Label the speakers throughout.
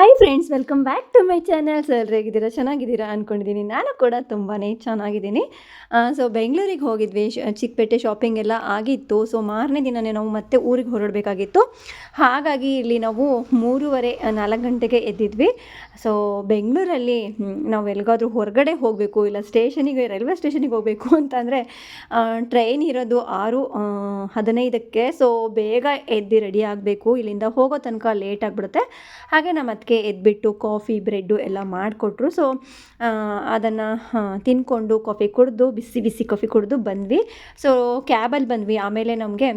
Speaker 1: Hi friends welcome back to my channels ಎಲ್ಲರೂ ಹೇಗಿದ್ದೀರಾ? ಚೆನ್ನಾಗಿದ್ದೀರಾ ಅಂದ್ಕೊಂಡಿದ್ದೀನಿ ನಾನು ಕೂಡ ತುಂಬಾ ಚೆನ್ನಾಗಿದ್ದೀನಿ. ಸೊ ಬೆಂಗಳೂರಿಗೆ ಹೋಗಿದ್ವಿ. ಚಿಕ್ಕಪೇಟೆ ಶಾಪಿಂಗ್ ಎಲ್ಲ ಆಗಿತ್ತು. ಸೊ ಮಾರನೇ ದಿನವೇ ನಾವು ಮತ್ತೆ ಊರಿಗೆ ಹೊರಡಬೇಕಾಗಿತ್ತು. ಹಾಗಾಗಿ ಇಲ್ಲಿ ನಾವು ಮೂರುವರೆ, ನಾಲ್ಕು ಗಂಟೆಗೆ ಎದ್ದಿದ್ವಿ. ಸೊ ಬೆಂಗಳೂರಲ್ಲಿ ನಾವು ಎಲ್ಲಿಗಾದರೂ ಹೊರಗಡೆ ಹೋಗಬೇಕು, ಇಲ್ಲ ಸ್ಟೇಷನಿಗೆ, ರೈಲ್ವೆ ಸ್ಟೇಷನಿಗೆ ಹೋಗಬೇಕು ಅಂತಂದರೆ ಟ್ರೈನ್ ಇರೋದು ಆರು ಹದಿನೈದಕ್ಕೆ. ಸೊ ಬೇಗ ಎದ್ದು ರೆಡಿ ಆಗಬೇಕು. ಇಲ್ಲಿಂದ ಹೋಗೋ ತನಕ ಲೇಟ್ ಆಗಿಬಿಡುತ್ತೆ. ಹಾಗೆ ನಮ್ಮ ಅದಕ್ಕೆ ಎದ್ಬಿಟ್ಟು ಕಾಫಿ, ಬ್ರೆಡ್ಡು ಎಲ್ಲ ಮಾಡಿಕೊಟ್ರು. ಸೊ ಅದನ್ನು ತಿನ್ಕೊಂಡು ಕಾಫಿ ಕುಡಿದು, ಬಿಸಿ ಬಿಸಿ ಕಾಫಿ ಕುಡಿದು ಬಂದ್ವಿ. ಸೊ ಕ್ಯಾಬಲ್ಲಿ ಬಂದ್ವಿ. ಆಮೇಲೆ ನಮಗೆ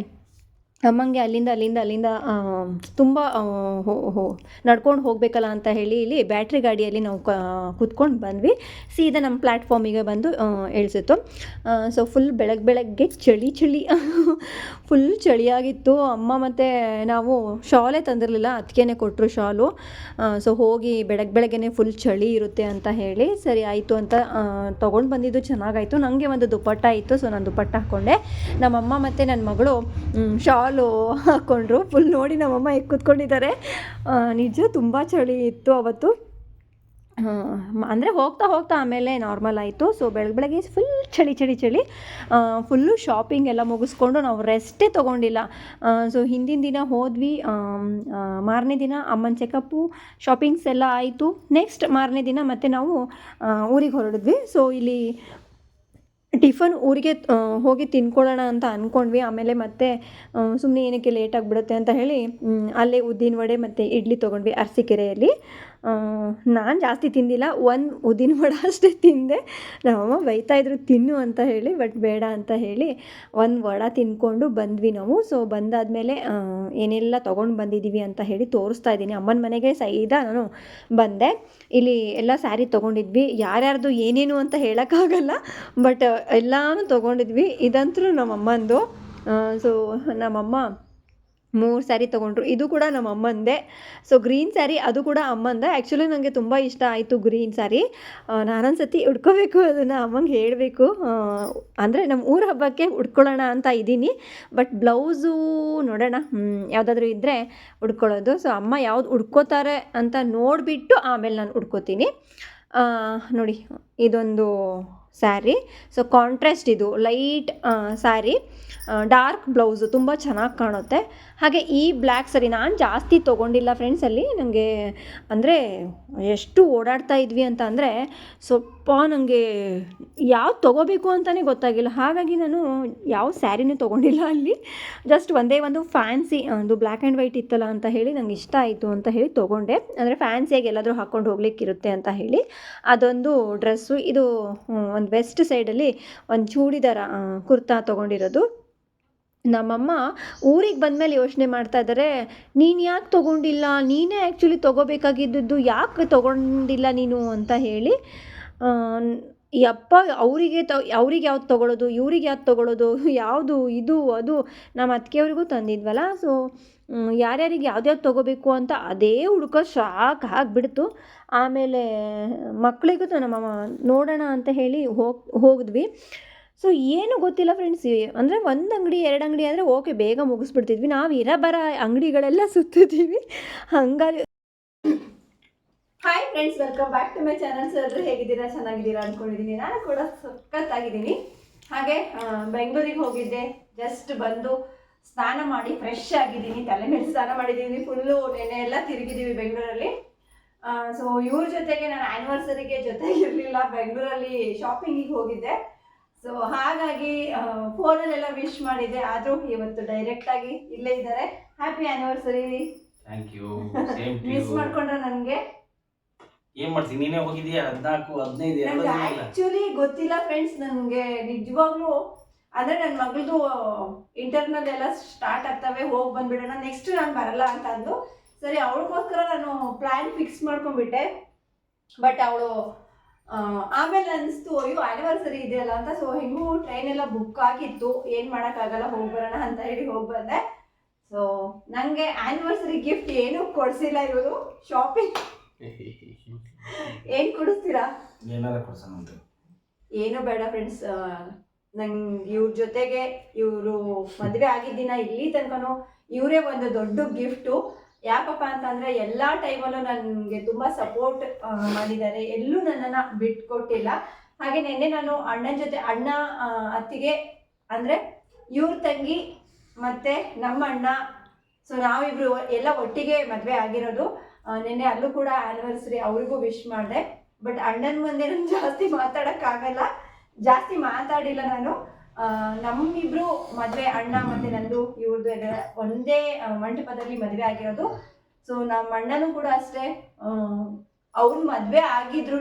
Speaker 1: ಅಮ್ಮಂಗೆ ಅಲ್ಲಿಂದ ಅಲ್ಲಿಂದ ಅಲ್ಲಿಂದ ತುಂಬ ನಡ್ಕೊಂಡು ಹೋಗಬೇಕಲ್ಲ ಅಂತ ಹೇಳಿ ಇಲ್ಲಿ ಬ್ಯಾಟ್ರಿ ಗಾಡಿಯಲ್ಲಿ ನಾವು ಕೂತ್ಕೊಂಡು ಬಂದ್ವಿ. ಸೀದಾ ನಮ್ಮ ಪ್ಲ್ಯಾಟ್ಫಾರ್ಮಿಗೆ ಬಂದು ಇಳಿಸಿತ್ತು ಸೊ ಫುಲ್ ಬೆಳಗ್ಗೆ ಬೆಳಗ್ಗೆ ಚಳಿ ಚಳಿ. ಫುಲ್ ಚಳಿಯಾಗಿತ್ತು. ಅಮ್ಮ ಮತ್ತು ನಾವು ಶಾಲೆ ತಂದಿರಲಿಲ್ಲ ಅದಕ್ಕೇನೆ ಕೊಟ್ಟರು ಶಾಲು. ಸೊ ಹೋಗಿ ಬೆಳಗ್ಗೆ ಬೆಳಗ್ಗೆನೆ ಫುಲ್ ಚಳಿ ಇರುತ್ತೆ ಅಂತ ಹೇಳಿ ಸರಿ ಆಯಿತು ಅಂತ ತೊಗೊಂಡು ಬಂದಿದ್ದು ಚೆನ್ನಾಗಾಯಿತು. ನನಗೆ ಒಂದು ದುಪ್ಪಟ್ಟ ಇತ್ತು ಸೊ ನಾನು ದುಪ್ಪಟ್ಟ ಹಾಕ್ಕೊಂಡೆ ನಮ್ಮಮ್ಮ ಮತ್ತು ನನ್ನ ಮಗಳು ಮ್, ಶಾಲು ಹಾಕ್ಕೊಂಡ್ರು ಫುಲ್ ನೋಡಿ ನಮ್ಮಮ್ಮ ಈಗ ಕೂತ್ಕೊಂಡಿದ್ದಾರೆ. ನಿಜ ತುಂಬ ಚಳಿ ಇತ್ತು ಅವತ್ತು. ಅಂದರೆ ಹೋಗ್ತಾ ಹೋಗ್ತಾ ಆಮೇಲೆ ನಾರ್ಮಲ್ ಆಯಿತು. ಸೊ ಬೆಳಗ್ಗೆ ಬೆಳಗ್ಗೆ ಫುಲ್ ಚಳಿ ಚಳಿ ಚಳಿ. ಫುಲ್ಲು ಶಾಪಿಂಗ್ ಎಲ್ಲ ಮುಗಿಸ್ಕೊಂಡು ನಾವು ರೆಸ್ಟೇ ತೊಗೊಂಡಿಲ್ಲ. ಸೊ ಹಿಂದಿನ ದಿನ ಹೋದ್ವಿ. ಮಾರನೇ ದಿನ ಅಮ್ಮನ ಚೆಕಪ್ಪು ಶಾಪಿಂಗ್ಸ್ ಎಲ್ಲ ಆಯಿತು. ನೆಕ್ಸ್ಟ್ ಮಾರನೇ ದಿನ ಮತ್ತೆ ನಾವು ಊರಿಗೆ ಹೊರಡಿದ್ವಿ. ಸೊ ಇಲ್ಲಿ ಟಿಫನ್ ಊರಿಗೆ ಹೋಗಿ ತಿನ್ಕೊಳ್ಳೋಣ ಅಂತ ಅಂದ್ಕೊಂಡ್ವಿ ಆಮೇಲೆ ಮತ್ತೆ ಸುಮ್ಮನೆ ಏನಕ್ಕೆ ಲೇಟ್ ಆಗಿಬಿಡುತ್ತೆ ಅಂತ ಹೇಳಿ ಅಲ್ಲೇ ಉದ್ದಿನ ವಡೆ ಮತ್ತು ಇಡ್ಲಿ ತೊಗೊಂಡ್ವಿ ಅರಸೀಕೆರೆಯಲ್ಲಿ. ನಾನು ಜಾಸ್ತಿ ತಿಂದಿಲ್ಲ, ಒಂದು ಉದ್ದಿನ ವಡ ಅಷ್ಟೇ ತಿಂದೆ. ನಮ್ಮಮ್ಮ ಬೈತಾ ಇದ್ರು, ತಿನ್ನು ಅಂತ ಹೇಳಿ, ಬಟ್ ಬೇಡ ಅಂತ ಹೇಳಿ ಒಂದು ವಡ ತಿನ್ಕೊಂಡು ಬಂದ್ವಿ ನಾವು. ಸೊ ಬಂದಾದಮೇಲೆ ಏನೆಲ್ಲ ತೊಗೊಂಡು ಬಂದಿದ್ದೀವಿ ಅಂತ ಹೇಳಿ ತೋರಿಸ್ತಾ ಇದ್ದೀನಿ. ಅಮ್ಮನ ಮನೆಗೆ ಸೈದಾ ನಾನು ಬಂದೆ. ಇಲ್ಲಿ ಎಲ್ಲ ಸ್ಯಾರಿ ತೊಗೊಂಡಿದ್ವಿ. ಯಾರ್ಯಾರ್ದು ಏನೇನು ಅಂತ ಹೇಳೋಕ್ಕಾಗಲ್ಲ, ಬಟ್ ಎಲ್ಲಾನು ತೊಗೊಂಡಿದ್ವಿ. ಇದಂತೂ ನಮ್ಮಮ್ಮಂದು. ಸೊ ನಮ್ಮಮ್ಮ ಮೂರು ಸ್ಯಾರಿ ತೊಗೊಂಡ್ರು. ಇದು ಕೂಡ ನಮ್ಮ ಅಮ್ಮಂದೆ. ಸೊ ಗ್ರೀನ್ ಸ್ಯಾರಿ ಅದು ಕೂಡ ಅಮ್ಮಂದ. ಆ್ಯಕ್ಚುಲಿ ನನಗೆ ತುಂಬ ಇಷ್ಟ ಆಯಿತು ಗ್ರೀನ್ ಸ್ಯಾರಿ ನಾನೊಂದ್ಸತಿ ಉಡ್ಕೋಬೇಕು ಅದನ್ನು ಅಮ್ಮಂಗೆ ಹೇಳಬೇಕು. ಅಂದರೆ ನಮ್ಮ ಊರ ಹಬ್ಬಕ್ಕೆ ಉಡ್ಕೊಳ್ಳೋಣ ಅಂತ ಇದ್ದೀನಿ. ಬಟ್ ಬ್ಲೌಸು ನೋಡೋಣ. ಯಾವುದಾದ್ರೂ ಇದ್ದರೆ ಉಡ್ಕೊಳ್ಳೋದು. ಸೊ ಅಮ್ಮ ಯಾವ್ದು ಉಡ್ಕೋತಾರೆ ಅಂತ ನೋಡಿಬಿಟ್ಟು ಆಮೇಲೆ ನಾನು ಉಡ್ಕೋತೀನಿ. ನೋಡಿ, ಇದೊಂದು ಸ್ಯಾರಿ ಸೊ ಕಾಂಟ್ರಾಸ್ಟ್ ಇದು. ಲೈಟ್ ಸ್ಯಾರಿ ಡಾರ್ಕ್ ಬ್ಲೌಸು ತುಂಬ ಚೆನ್ನಾಗಿ ಕಾಣುತ್ತೆ. ಹಾಗೆ ಈ ಬ್ಲ್ಯಾಕ್ ಸರಿ ನಾನು ಜಾಸ್ತಿ ತೊಗೊಂಡಿಲ್ಲ ಫ್ರೆಂಡ್ಸ್ ಅಲ್ಲಿ ನನಗೆ ಅಂದರೆ ಎಷ್ಟು ಓಡಾಡ್ತಾ ಇದ್ವಿ ಅಂತ ಅಂದರೆ ಸ್ವಲ್ಪ ನನಗೆ ಯಾವ್ದು ತೊಗೋಬೇಕು ಅಂತಲೇ ಗೊತ್ತಾಗಿಲ್ಲ. ಹಾಗಾಗಿ ನಾನು ಯಾವ ಸ್ಯಾರಿನೂ ತೊಗೊಂಡಿಲ್ಲ ಅಲ್ಲಿ. ಜಸ್ಟ್ ಒಂದೇ ಒಂದು ಫ್ಯಾನ್ಸಿ ಒಂದು ಬ್ಲ್ಯಾಕ್ ಆ್ಯಂಡ್ ವೈಟ್ ಇತ್ತಲ್ಲ ಅಂತ ಹೇಳಿ ನಂಗೆ ಇಷ್ಟ ಆಯಿತು ಅಂತ ಹೇಳಿ ತೊಗೊಂಡೆ. ಅಂದರೆ ಫ್ಯಾನ್ಸಿಯಾಗಿ ಎಲ್ಲಾದರೂ ಹಾಕ್ಕೊಂಡು ಹೋಗ್ಲಿಕ್ಕಿರುತ್ತೆ ಅಂತ ಹೇಳಿ. ಅದೊಂದು ಡ್ರೆಸ್ಸು ಇದು ಒಂದು ವೆಸ್ಟ್ ಸೈಡಲ್ಲಿ ಒಂದು ಚೂಡಿದಾರ ಕುರ್ತಾ ತೊಗೊಂಡಿರೋದು. ನಮ್ಮಮ್ಮ ಊರಿಗೆ ಬಂದಮೇಲೆ ಯೋಚನೆ ಮಾಡ್ತಾ ಇದ್ದಾರೆ, ನೀನು ಯಾಕೆ ತೊಗೊಂಡಿಲ್ಲ? ನೀನೇ ಆ್ಯಕ್ಚುಲಿ ತಗೋಬೇಕಾಗಿದ್ದದ್ದು ಯಾಕೆ ತೊಗೊಂಡಿಲ್ಲ ನೀನು? ಅಂತ ಹೇಳಿ ಯಪ್ಪ, ಅವರಿಗೆ ತ, ಅವ್ರಿಗೆ ಯಾವ್ದು ತೊಗೊಳೋದು, ಇವ್ರಿಗೆ ಯಾವ್ದು ತೊಗೊಳೋದು, ಯಾವುದು ಇದು, ಅದು ನಮ್ಮ ಅತ್ತಿಗೆಯವ್ರಿಗೂ ತಂದಿದ್ವಲ್ಲ, ಸೊ ಯಾರ್ಯಾರಿಗೆ ಯಾವ್ದ್ಯಾವ್ದು ತೊಗೋಬೇಕು ಅಂತ ಅದೇ ಹುಡುಕ ಶಾಕ್ ಆಗಿಬಿಡ್ತು. ಆಮೇಲೆ ಮಕ್ಕಳಿಗೂ ನಮ್ಮಮ್ಮ ನೋಡೋಣ ಅಂತ ಹೇಳಿ ಹೋಗಿ, ಹೋಗಿದ್ವಿ. ಸೊ ಏನು ಗೊತ್ತಿಲ್ಲ ಫ್ರೆಂಡ್ಸ್ ಅಂದರೆ ಒಂದು ಅಂಗಡಿ, ಎರಡು ಅಂಗಡಿ ಆದರೆ ಓಕೆ ಬೇಗ ಮುಗಿಸ್ಬಿಡ್ತಿದ್ವಿ. ನಾವು ಇರೋ ಬರ ಅಂಗಡಿಗಳೆಲ್ಲ ಸುತ್ತಿದ್ದೀವಿ. ಹಂಗಾಗಿ hi friends welcome back to my channels ಎಲ್ಲರೂ ಹೇಗಿದ್ದೀರಾ? ಚೆನ್ನಾಗಿದ್ದೀರಾ ಅಂದ್ಕೊಂಡಿದ್ದೀನಿ ನಾನು ಕೂಡ ಸಖತ್ತಾಗಿದ್ದೀನಿ. ಹಾಗೆ ಬೆಂಗಳೂರಿಗೆ ಹೋಗಿದ್ದೆ. ಜಸ್ಟ್ ಬಂದು ಸ್ನಾನ ಮಾಡಿ ಫ್ರೆಶ್ ಆಗಿದ್ದೀನಿ. ತಲೆ ಮೇಲೆ ಸ್ನಾನ ಮಾಡಿದ್ದೀನಿ. ಫುಲ್ಲು ನೆನೆ ಎಲ್ಲ ತಿರುಗಿದ್ದೀವಿ ಬೆಂಗಳೂರಲ್ಲಿ. ಸೊ ಇವ್ರ ಜೊತೆಗೆ ನಾನು ಆ್ಯನಿವರ್ಸರಿಗೆ ಜೊತೆಗಿರಲಿಲ್ಲ. ಬೆಂಗಳೂರಲ್ಲಿ ಶಾಪಿಂಗಿಗೆ ಹೋಗಿದ್ದೆ. ಸೊ ಹಾಗಾಗಿ ಫೋನಲ್ಲೆಲ್ಲ ವಿಶ್ ಮಾಡಿದೆ ಆದರೂ ಇವತ್ತು ಡೈರೆಕ್ಟಾಗಿ ಇಲ್ಲೇ ಇದ್ದಾರೆ. Happy anniversary
Speaker 2: thank you
Speaker 1: miss ಮಾಡ್ಕೊಂಡ್ರೆ ನನಗೆ?
Speaker 2: ಏನ್ ಮಾಡ್ತೀನಿ ನೀನೇ ಹೋಗಿದೀಯ ಹದಿನಾಲ್ಕು ಹದಿನೈದು
Speaker 1: ಆಕ್ಚುಲಿ ಗೊತ್ತಿಲ್ಲ ಫ್ರೆಂಡ್ಸ್ ನನಗೆ. ನಿಜವಾಗ್ಲೂ ಅಂದ್ರೆ ನನ್ನ ಮಗಳದು ಇಂಟರ್ನಲ್ ಎಲ್ಲ ಸ್ಟಾರ್ಟ್ ಆಗ್ತವೆ ಹೋಗಿ ಬಂದ್ಬಿಡೋಣ. ನೆಕ್ಸ್ಟ್ ನಾನು ಬರಲ್ಲ ಅಂತ ಅಂದು ಸರಿ ಅವಳಿಗೋಸ್ಕರ ನಾನು ಪ್ಲ್ಯಾನ್ ಫಿಕ್ಸ್ ಮಾಡ್ಕೊಂಡ್ಬಿಟ್ಟೆ. ಬಟ್ ಅವಳು ಆಮೇಲೆ ಅನಿಸ್ತು ಅಯ್ಯೋ ಆ್ಯನಿವರ್ಸರಿ ಇದೆಯಲ್ಲ ಅಂತ. ಸೊ ಹೆಂಗೂ ಟ್ರೈನ್ ಎಲ್ಲ ಬುಕ್ ಆಗಿತ್ತು. ಏನು ಮಾಡೋಕ್ಕಾಗಲ್ಲ ಹೋಗಿ ಬರೋಣ ಅಂತ ಹೇಳಿ ಹೋಗಿ ಬಂದೆ. ಸೊ ನನಗೆ ಆ್ಯನಿವರ್ಸರಿ ಗಿಫ್ಟ್ ಏನೂ ಕೊಡಿಸಿಲ್ಲ ಇವರು ಶಾಪಿಂಗ್ ಏನು ಕೊಡಿಸ್ತೀರಾ? ಏನು ಬೇಡ ಫ್ರೆಂಡ್ಸ್ ನಂಗೆ ಇವ್ರ ಜೊತೆಗೆ ಇವರು ಮದುವೆ ಆಗಿದ್ದಿನ ಇಲ್ಲಿ ತನಕನೂ ಇವರೇ ಒಂದು ದೊಡ್ಡ ಗಿಫ್ಟು ಯಾಕಪ್ಪ ಅಂತಂದ್ರೆ ಎಲ್ಲಾ ಟೈಮಲ್ಲೂ ನನಗೆ ತುಂಬಾ ಸಪೋರ್ಟ್ ಮಾಡಿದ್ದಾರೆ. ಎಲ್ಲೂ ನನ್ನನ್ನ ಬಿಟ್ಕೊಟ್ಟಿಲ್ಲ. ಹಾಗೆ ನಿನ್ನೆ ನಾನು ಅಣ್ಣನ ಜೊತೆ, ಅಣ್ಣ ಅತ್ತಿಗೆ ಅಂದ್ರೆ ಇವ್ರ ತಂಗಿ ಮತ್ತೆ ನಮ್ಮ ಅಣ್ಣ ಸೊ ನಾವಿಬ್ರು ಎಲ್ಲ ಒಟ್ಟಿಗೆ ಮದುವೆ ಆಗಿರೋದು. ನಿನ್ನೆ ಅಲ್ಲೂ ಕೂಡ ಆನಿವರ್ಸರಿ ಅವ್ರಿಗೂ ವಿಶ್ ಮಾಡಿದೆ. ಬಟ್ ಅಣ್ಣನ ಮುಂದೆ ನಾನು ಜಾಸ್ತಿ ಮಾತಾಡೋಕ್ಕಾಗಲ್ಲ. ಜಾಸ್ತಿ ಮಾತಾಡಿಲ್ಲ ನಾನು. ನಮ್ಮಿಬ್ರು ಮದ್ವೆ ಅಣ್ಣ ಮತ್ತೆ ನಂದು ಇವ್ರದ್ದು ಒಂದೇ ಮಂಟಪದಲ್ಲಿ ಮದ್ವೆ ಆಗಿರೋದು. ಸೊ ನಮ್ಮ ಅಣ್ಣನೂ ಕೂಡ ಅಷ್ಟೇ. ಅವ್ರ ಮದ್ವೆ ಆಗಿದ್ರು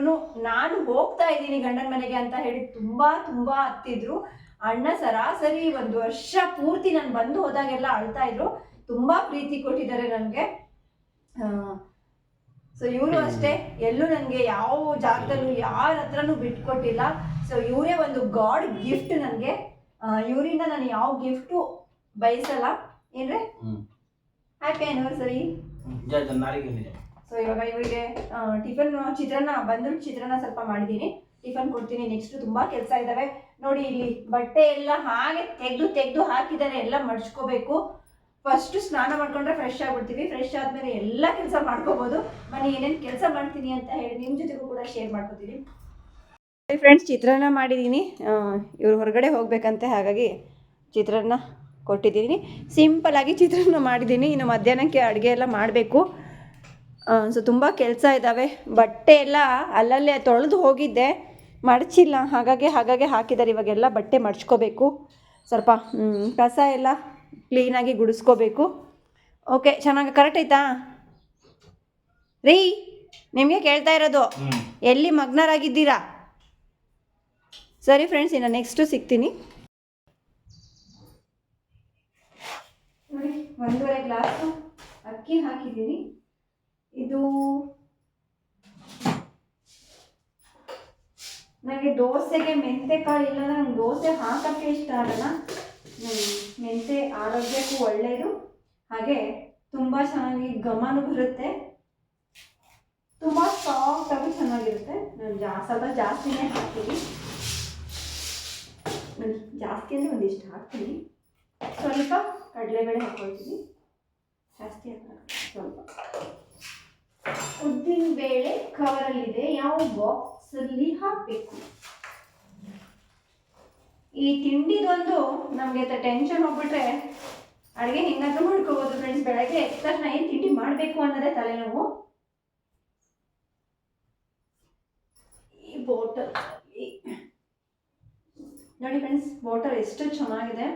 Speaker 1: ನಾನು ಹೋಗ್ತಾ ಇದ್ದೀನಿ ಗಂಡನ ಮನೆಗೆ ಅಂತ ಹೇಳಿ ತುಂಬಾ ತುಂಬಾ ಹತ್ತಿದ್ರು ಅಣ್ಣ ಸರಾಸರಿ ಒಂದು ವರ್ಷ ಪೂರ್ತಿ ನಾನು ಬಂದು ಹೋದಾಗೆಲ್ಲ ಅಳ್ತಾ ಇದ್ರು. ತುಂಬಾ ಪ್ರೀತಿ ಕೊಟ್ಟಿದ್ದಾರೆ ನನಗೆ. ಸೊ ಇವರು ಅಷ್ಟೇ. ಎಲ್ಲೂ ನನಗೆ ಯಾವ ಜಾಗದಲ್ಲೂ ಯಾರ ಹತ್ರನೂ ಬಿಟ್ಕೊಟ್ಟಿಲ್ಲ. ಸೊ ಇವರೇ ಒಂದು ಗಾಡ್ ಗಿಫ್ಟ್ ನನಗೆ ಇವರಿಂದ ನಾನು ಯಾವ ಗಿಫ್ಟು ಬಯಸಲ್ಲ. ಏನ್ರಿ. ಹ್ಯಾಪಿ ಆನಿವರ್ಸರಿ ಸೊ ಇವಾಗ ಇವರಿಗೆ ಟಿಫನ್ ಚಿತ್ರಾನ್ನ ಬಂದ್ರು ಚಿತ್ರಾನ್ನ ಸ್ವಲ್ಪ ಮಾಡಿದ್ದೀನಿ ಟಿಫನ್ ಕೊಡ್ತೀನಿ. ನೆಕ್ಸ್ಟ್ ತುಂಬಾ ಕೆಲಸ ಇದಾವೆ. ನೋಡಿ ಇಲ್ಲಿ ಬಟ್ಟೆ ಎಲ್ಲ ಹಾಗೆ ತೆಗೆದು ತೆಗೆದು ಹಾಕಿದ್ದಾರೆ. ಎಲ್ಲ ಮಡ್ಚ್ಕೋಬೇಕು. ಫಸ್ಟ್ ಸ್ನಾನ ಮಾಡ್ಕೊಂಡ್ರೆ ಫ್ರೆಶ್ ಆಗ್ಬಿಡ್ತೀವಿ. ಫ್ರೆಶ್ ಆದ್ಮೇಲೆ ಎಲ್ಲ ಕೆಲಸ ಮಾಡ್ಕೋಬಹುದು ಮನೆ ಏನೇನು ಕೆಲಸ ಮಾಡ್ತೀನಿ ಅಂತ ಹೇಳಿ ನಿಮ್ಮ ಜೊತೆಗೂ ಕೂಡ ಶೇರ್ ಮಾಡ್ಕೋತೀನಿ. ಫ್ರೆಂಡ್ಸ್ ಚಿತ್ರಾನ್ನ ಮಾಡಿದ್ದೀನಿ. ಇವ್ರು ಹೊರಗಡೆ ಹೋಗ್ಬೇಕಂತೆ, ಹಾಗಾಗಿ ಚಿತ್ರಾನ್ನ ಕೊಟ್ಟಿದ್ದೀನಿ. ಸಿಂಪಲ್ ಆಗಿ ಚಿತ್ರಾನ್ನ ಮಾಡಿದ್ದೀನಿ. ಇನ್ನು ಮಧ್ಯಾಹ್ನಕ್ಕೆ ಅಡುಗೆ ಎಲ್ಲ ಮಾಡಬೇಕು. ಸೊ ತುಂಬ ಕೆಲಸ ಇದ್ದಾವೆ ಬಟ್ಟೆ ಎಲ್ಲ ಅಲ್ಲಲ್ಲೇ ತೊಳೆದು ಹೋಗಿದ್ದೆ. ಮಡಚಿಲ್ಲ. ಹಾಗಾಗಿ ಹಾಗಾಗಿ ಹಾಕಿದ್ದಾರೆ. ಇವಾಗೆಲ್ಲ ಬಟ್ಟೆ ಮಡಚ್ಕೋಬೇಕು. ಸ್ವಲ್ಪ ಕಸ ಎಲ್ಲ ಕ್ಲೀನಾಗಿ ಗುಡಿಸ್ಕೋಬೇಕು. ಓಕೆ ಚೆನ್ನಾಗಿ ಕರೆಕ್ಟ್ ಆಯ್ತಾ? ರೀ ನಿಮಗೆ ಕೇಳ್ತಾ ಇರೋದು ಎಲ್ಲಿ ಮಗ್ನರಾಗಿದ್ದೀರಾ? ಸರಿ ಫ್ರೆಂಡ್ಸ್ ಇನ್ನು ನೆಕ್ಸ್ಟು ಸಿಗ್ತೀನಿ. ನೋಡಿ ಒಂದೂವರೆ ಗ್ಲಾಸು ಅಕ್ಕಿ ಹಾಕಿದ್ದೀನಿ. ಇದು ನನಗೆ ದೋಸೆಗೆ ಮೆಂತೆ ಕಾಳು ಇಲ್ಲ ನಂಗೆ ದೋಸೆ ಹಾಕೋಕ್ಕೆ ಇಷ್ಟ ಆಗಲ್ಲ. ಮೆಂತೆ ಆರೋಗ್ಯಕ್ಕೂ ಒಳ್ಳೆಯದು ಹಾಗೆ ತುಂಬ ಚೆನ್ನಾಗಿ ಘಮನೂ ಬರುತ್ತೆ. ತುಂಬ ಸಾಫ್ಟ್ ಆಗಿ ಚೆನ್ನಾಗಿರುತ್ತೆ. ನಾನು ಜಾ, ಸ್ವಲ್ಪ ಜಾಸ್ತಿನೇ ಹಾಕ್ತೀನಿ. ಜಾಸ್ತಿ ಅಂದರೆ ಒಂದಿಷ್ಟು ಹಾಕ್ತೀನಿ. ಸ್ವಲ್ಪ ಕಡಲೆಬೇಳೆ ಹಾಕ್ಕೊಳ್ತೀನಿ ಜಾಸ್ತಿ ಸ್ವಲ್ಪ. ಉದ್ದಿನ ಬೇಳೆ ಕವರಲ್ಲಿದೆ ಯಾವ ಬಾಕ್ಸಲ್ಲಿ ಹಾಕಬೇಕು? ಈ ತಿಂಡಿದೊಂದು ನಮಗೆ ಟೆನ್ಷನ್ ಹೋಗ್ಬಿಟ್ರೆ ಅಡುಗೆ ಹೆಂಗಾದ್ರೂ ಮಾಡ್ಕೋಬೋದು ಫ್ರೆಂಡ್ಸ್ ಬೆಳಗ್ಗೆ ತಕ್ಷಣ ಏನು ತಿಂಡಿ ಮಾಡಬೇಕು ಅನ್ನೋದೇ ತಲೆನೋವು. ಈ ಬಾಟಲ್ ನೋಡಿ ಫ್ರೆಂಡ್ಸ್ ಬಾಟಲ್ ಎಷ್ಟು ಚೆನ್ನಾಗಿದೆ.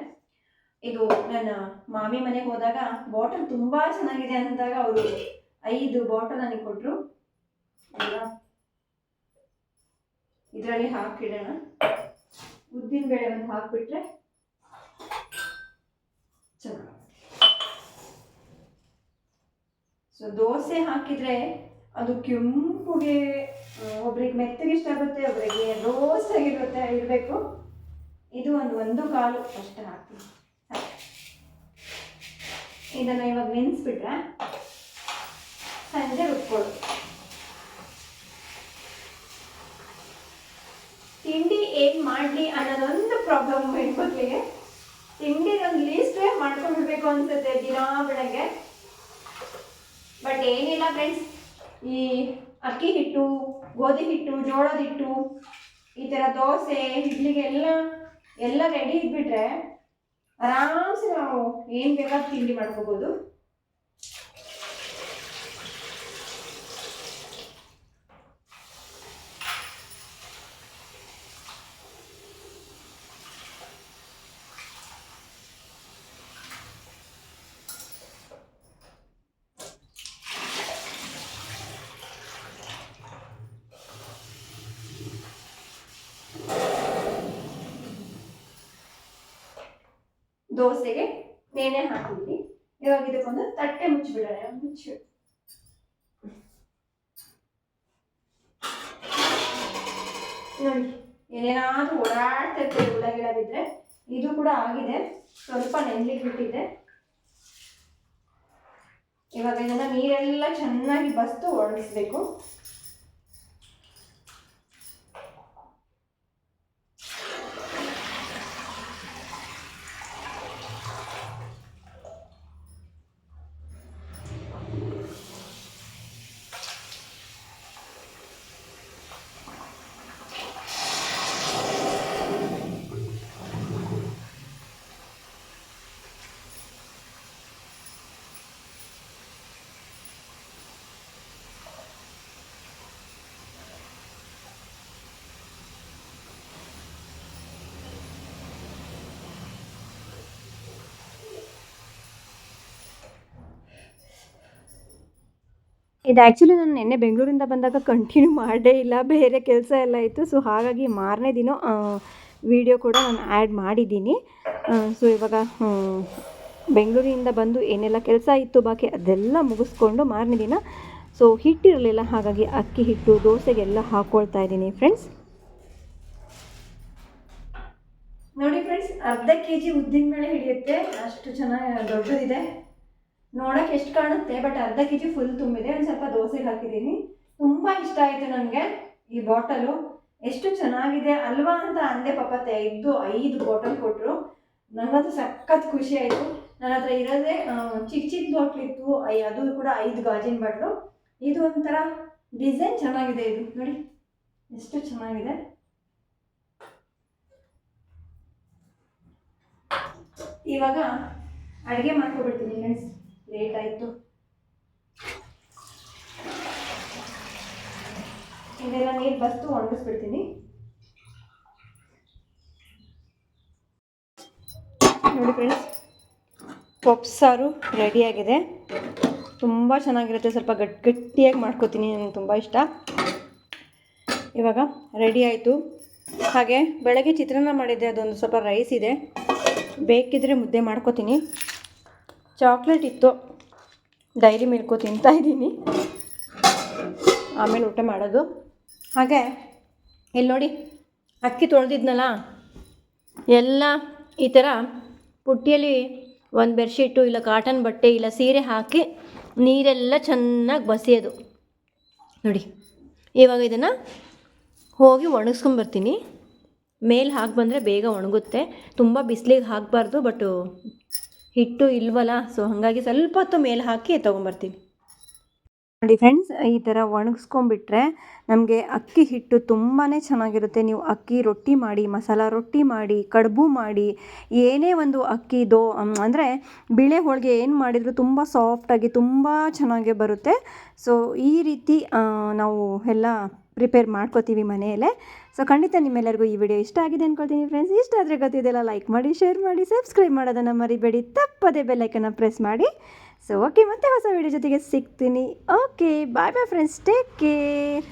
Speaker 1: ಇದು ನನ್ನ ಮಾಮಿ ಮನೆಗೆ ಹೋದಾಗ ಬಾಟಲ್ ತುಂಬಾ ಚೆನ್ನಾಗಿದೆ ಅಂದಾಗ ಅವರು ಐದು ಬಾಟಲ್ ನನಗೆ ಕೊಟ್ಟರು ಇದರಲ್ಲಿ ಹಾಕಿಡೋಣ ಉದ್ದಿನ ಬೇಳೆ ಒಂದು ಹಾಕ್ಬಿಟ್ರೆ ಚೆನ್ನಾಗಿ ಸೊ ದೋಸೆ ಹಾಕಿದ್ರೆ ಅದು ಕೆಂಪುಗೆ ಒಬ್ರಿಗೆ ಮೆತ್ತಗೆ ಇಷ್ಟ ಆಗುತ್ತೆ, ಒಬ್ರಿಗೆ ರೋಸ್ ಆಗಿರುತ್ತೆ ಇರಬೇಕು. ಇದು ಒಂದು ಒಂದು ಕಾಲು ಅಷ್ಟು ಹಾಕ್ತೀನಿ. ಇದನ್ನ ಇವಾಗ ನೆನೆಸ್ಬಿಟ್ರೆ ಸಂಜೆ ರುಬ್ಕೊಳ್ಳು ತಿಂಡಿ ಏನ್ ಮಾಡ್ಲಿ ಅನ್ನೋದೊಂದು ಪ್ರಾಬ್ಲಮ್ ಹೆಣ್ಮಕ್ಳಿಗೆ ತಿಂಡಿ ಒಂದು ಲೀಸ್ಟೇ ಮಾಡ್ಕೊಂಡ್ಬಿಡ್ಬೇಕು ಅನ್ಸುತ್ತೆ ದಿನಾ ಬೆಳಗ್ಗೆ. ಬಟ್ ಏನಿಲ್ಲ ಫ್ರೆಂಡ್ಸ್ ಈ ಅಕ್ಕಿ ಹಿಟ್ಟು, ಗೋಧಿ ಹಿಟ್ಟು, ಜೋಳದ ಹಿಟ್ಟು, ಈ ಥರ ದೋಸೆ ಇಡ್ಲಿಗೆ ಎಲ್ಲ ಎಲ್ಲ ರೆಡಿ ಇದ್ಬಿಟ್ರೆ ಆರಾಮ್ಸೆ ನಾವು ಏನು ಬೇಕಾದ ತಿಂಡಿ ಮಾಡ್ಕೋಬೋದು. ದೋಸೆಗೆ ನೆನೆ ಹಾಕಿದ್ವಿ. ಇವಾಗ ಇದಕ್ಕೊಂದು ತಟ್ಟೆ ಮುಚ್ಚಿಬಿಡೋಣ ಮುಚ್ಚಿ. ನೋಡಿ, ಏನೇನಾದ್ರೂ ಓಡಾಡ್ತಾ ಇರ್ತದೆ ಹುಳ ಗಿಡ ಬಿದ್ರೆ. ಇದು ಕೂಡ ಆಗಿದೆ. ಸ್ವಲ್ಪ ನೆನ್ಲಿಕ್ಕೆ ಬಿಟ್ಟಿದೆ ಇವಾಗ ಇದನ್ನ ನೀರೆಲ್ಲ ಚೆನ್ನಾಗಿ ಬಸ್ತು ಒಣಗಿಸ್ಬೇಕು. ಇದು ಆ್ಯಕ್ಚುಲಿ ನಾನು ನಿನ್ನೆ ಬೆಂಗಳೂರಿಂದ ಬಂದಾಗ ಕಂಟಿನ್ಯೂ ಮಾಡೇ ಇಲ್ಲ. ಬೇರೆ ಕೆಲಸ ಎಲ್ಲ ಇತ್ತು. ಸೊ ಹಾಗಾಗಿ ಮಾರನೇ ದಿನ ವಿಡಿಯೋ ಕೂಡ ನಾನು ಆ್ಯಡ್ ಮಾಡಿದ್ದೀನಿ. ಸೊ ಇವಾಗ ಬೆಂಗಳೂರಿಂದ ಬಂದು ಏನೆಲ್ಲ ಕೆಲಸ ಇತ್ತು, ಬಾಕಿ ಅದೆಲ್ಲ ಮುಗಿಸ್ಕೊಂಡು ಮಾರನೇ ದಿನ ಸೊ ಹಿಟ್ಟಿರಲಿಲ್ಲ. ಹಾಗಾಗಿ ಅಕ್ಕಿ ಹಿಟ್ಟು, ದೋಸೆಗೆಲ್ಲ ಹಾಕ್ಕೊಳ್ತಾ ಇದ್ದೀನಿ ಫ್ರೆಂಡ್ಸ್ ನೋಡಿ ಫ್ರೆಂಡ್ಸ್ ಅರ್ಧ ಕೆ ಜಿ ಉದ್ದಿನ ಮೇಲೆ ಹಿಡಿಯುತ್ತೆ. ಅಷ್ಟು ಚೆನ್ನಾಗಿ ದೊಡ್ಡದಿದೆ. ನೋಡೋಕೆ ಎಷ್ಟು ಕಾಣುತ್ತೆ ಬಟ್ ಅರ್ಧ ಕೆ ಜಿ ಫುಲ್ ತುಂಬಿದೆ. ಒಂದು ಸ್ವಲ್ಪ ದೋಸೆಗೆ ಹಾಕಿದ್ದೀನಿ. ತುಂಬ ಇಷ್ಟ ಆಯಿತು ನನಗೆ ಈ ಬಾಟಲು. ಎಷ್ಟು ಚೆನ್ನಾಗಿದೆ ಅಲ್ವಾ ಅಂತ ಅಂದೆ ಪಾಪ ತೆಗೆದು ಐದು ಬಾಟಲ್ ಕೊಟ್ಟರು ನನಗಂತೂ ಸಖತ್ ಖುಷಿ ಆಯಿತು. ನನ್ನ ಹತ್ರ ಇರೋದೇ ಚಿಕ್ಕ ಚಿಕ್ಕ ಬಾಟ್ಲ್ ಇತ್ತು ಅದು ಕೂಡ ಐದು ಗಾಜಿನ ಬಾಟ್ಲು. ಇದು ಒಂಥರ ಡಿಸೈನ್ ಚೆನ್ನಾಗಿದೆ ಇದು. ನೋಡಿ, ಎಷ್ಟು ಚೆನ್ನಾಗಿದೆ. ಇವಾಗ ಅಡುಗೆ ಮಾಡ್ಕೊಬಿಡ್ತೀನಿ ಫ್ರೆಂಡ್ಸ್ ಲೇಟ್ ಆಯಿತು. ಇದೆಲ್ಲ ನೀರು ಬಸ್ತು ಒಣಗಿಸ್ಬಿಡ್ತೀನಿ. ನೋಡಿ ಫ್ರೆಂಡ್ಸ್ ಪಪ್ಸಾರು ರೆಡಿಯಾಗಿದೆ ತುಂಬ ಚೆನ್ನಾಗಿರುತ್ತೆ, ಸ್ವಲ್ಪ ಗಟ್ಟಿ ಗಟ್ಟಿಯಾಗಿ ಮಾಡ್ಕೋತೀನಿ ನನಗೆ ತುಂಬ ಇಷ್ಟ. ಇವಾಗ ರೆಡಿ ಆಯಿತು. ಹಾಗೆ ಬೆಳಗ್ಗೆ ಚಿತ್ರಾನ್ನ ಮಾಡಿದ್ದೆ, ಅದೊಂದು ಸ್ವಲ್ಪ ರೈಸ್ ಇದೆ. ಬೇಕಿದ್ರೆ ಮುದ್ದೆ ಮಾಡ್ಕೊತೀನಿ. ಚಾಕ್ಲೇಟ್ ಇತ್ತು. ಡೈರಿ ಮಿಲ್ಕು ತಿಂತಾ ಇದ್ದೀನಿ. ಆಮೇಲೆ ಊಟ ಮಾಡೋದು. ಹಾಗೆ ಇಲ್ಲಿ ನೋಡಿ, ಅಕ್ಕಿ ತೊಳೆದಿದ್ನಲ್ಲ? ಎಲ್ಲ ಈ ಥರ ಪುಟ್ಟಿಯಲ್ಲಿ ಒಂದು ಬೆಡ್ಶೀಟು ಇಲ್ಲ ಕಾಟನ್ ಬಟ್ಟೆ, ಇಲ್ಲ ಸೀರೆ ಹಾಕಿ ನೀರೆಲ್ಲ ಚೆನ್ನಾಗಿ ಬಸಿಯೋದು. ನೋಡಿ, ಇವಾಗ ಇದನ್ನು ಹೋಗಿ ಒಣಗಿಸ್ಕೊಂಬರ್ತೀನಿ. ಮೇಲೆ ಹಾಕಿ ಬಂದರೆ ಬೇಗ ಒಣಗುತ್ತೆ. ತುಂಬ ಬಿಸಿಲಿಗೆ ಹಾಕಬಾರ್ದು ಬಟ್ಟು ಹಿಟ್ಟು ಇಲ್ವಲ್ಲ? ಸೊ ಹಾಗಾಗಿ ಸ್ವಲ್ಪ ಹೊತ್ತು ಮೇಲೆ ಹಾಕಿ ತೊಗೊಂಬರ್ತೀನಿ. ನೋಡಿ ಫ್ರೆಂಡ್ಸ್ ಈ ಥರ ಒಣಗಿಸ್ಕೊಂಬಿಟ್ರೆ ನಮಗೆ ಅಕ್ಕಿ ಹಿಟ್ಟು ತುಂಬಾ ಚೆನ್ನಾಗಿರುತ್ತೆ. ನೀವು ಅಕ್ಕಿ ರೊಟ್ಟಿ ಮಾಡಿ, ಮಸಾಲ ರೊಟ್ಟಿ ಮಾಡಿ, ಕಡುಬು ಮಾಡಿ, ಏನೇ ಒಂದು ಅಕ್ಕಿ ದೋ ಅಂದರೆ ಬಿಳೆ ಹೋಳಿಗೆ ಏನು ಮಾಡಿದರೂ ತುಂಬ ಸಾಫ್ಟಾಗಿ ತುಂಬ ಚೆನ್ನಾಗಿ ಬರುತ್ತೆ. ಸೊ ಈ ರೀತಿ ನಾವು ಎಲ್ಲ ಪ್ರಿಪೇರ್ ಮಾಡ್ಕೋತೀವಿ ಮನೆಯಲ್ಲೇ. ಸೊ ಖಂಡಿತ ನಿಮ್ಮೆಲ್ಲರಿಗೂ ಈ ವಿಡಿಯೋ ಇಷ್ಟ ಆಗಿದೆ ಅಂದ್ಕೊಳ್ತೀನಿ ಫ್ರೆಂಡ್ಸ್ ಇಷ್ಟ ಆದರೆ ಗೊತ್ತಿದೆಲ್ಲ ಲೈಕ್ ಮಾಡಿ ಶೇರ್ ಮಾಡಿ ಸಬ್ಸ್ಕ್ರೈಬ್ ಮಾಡೋದನ್ನು ಮರಿಬೇಡಿ. ತಪ್ಪದೇ ಬೆಲ್ಲೈಕನ್ನು ಪ್ರೆಸ್ ಮಾಡಿ. ಸೊ ಓಕೆ ಮತ್ತೆ ಹೊಸ ವಿಡಿಯೋ ಜೊತೆಗೆ ಸಿಗ್ತೀನಿ. Okay bye bye friends take care